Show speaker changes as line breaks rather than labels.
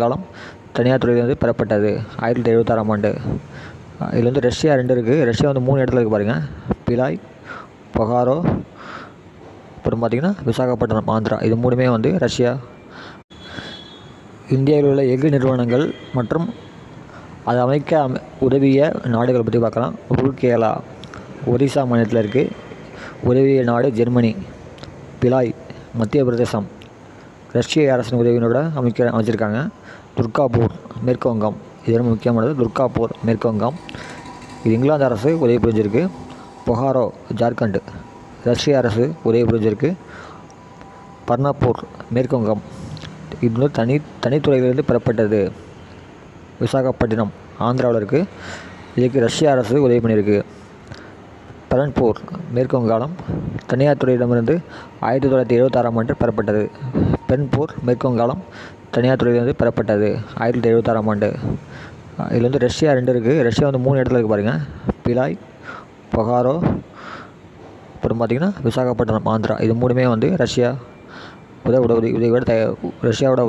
காலம் தனியார் துறையிலிருந்து பெறப்பட்டது. ஆயிரத்தி தொள்ளாயிரத்தி எழுபத்தாறாம் ஆண்டு இதில் வந்து ரஷ்யா ரெண்டு இருக்குது ரஷ்யா வந்து மூணு இடத்துல இருக்குது பாருங்கள் பிலாய் பொகாரோ அப்புறம் பார்த்திங்கன்னா விசாகப்பட்டினம் ஆந்திரா. இது மூணுமே வந்து ரஷ்யா. இந்தியாவில் உள்ள எஃகு நிறுவனங்கள் மற்றும் அதை அமைக்க உதவிய நாடுகளை பற்றி பார்க்கலாம். ரூர்கேலா ஒரிசா மாநிலத்தில் இருக்குது உதவிய நாடு ஜெர்மனி. பிலாய் மத்திய பிரதேசம். ரஷ்ய அரசின் உதவியோட அமைக்க அமைச்சிருக்காங்க. துர்காப்பூர் மேற்கு வங்கம் இது ரொம்ப முக்கியமானது. துர்காப்பூர் மேற்கு வங்கம் இது இங்கிலாந்து அரசு உதவி புரிஞ்சிருக்கு. பொகாரோ ஜார்க்கண்ட். ரஷ்ய அரசு உதவி புரிஞ்சிருக்கு. பர்னாப்பூர் மேற்கு வங்கம் இது வந்து தனி தனித்துறையிலிருந்து பெறப்பட்டது விசாகப்பட்டினம் ஆந்திராவில் இருக்குது இதுக்கு ரஷ்ய அரசு உதவி பண்ணியிருக்கு. பரன்பூர் மேற்கு வங்காளம் தனியார் துறையிடமிருந்து ஆயிரத்தி தொள்ளாயிரத்தி எழுபத்தாறாம் ஆண்டு பெறப்பட்டது. பெர்ன்பூர் மேற்கு வங்காளம் தனியார் துறையிலிருந்து பெறப்பட்டது ஆயிரத்தி தொள்ளாயிரத்தி எழுபத்தாறாம் ஆண்டு இதில் வந்து ரஷ்யா ரெண்டு இருக்குது ரஷ்யா வந்து மூணு இடத்துல இருக்குது பாருங்கள் பிலாய் பொகாரோ அப்புறம் பார்த்திங்கன்னா விசாகப்பட்டினம் ஆந்திரா. இது மூணுமே வந்து ரஷ்யா உதவி உதவி உதவியோட தய ரஷ்யாவோட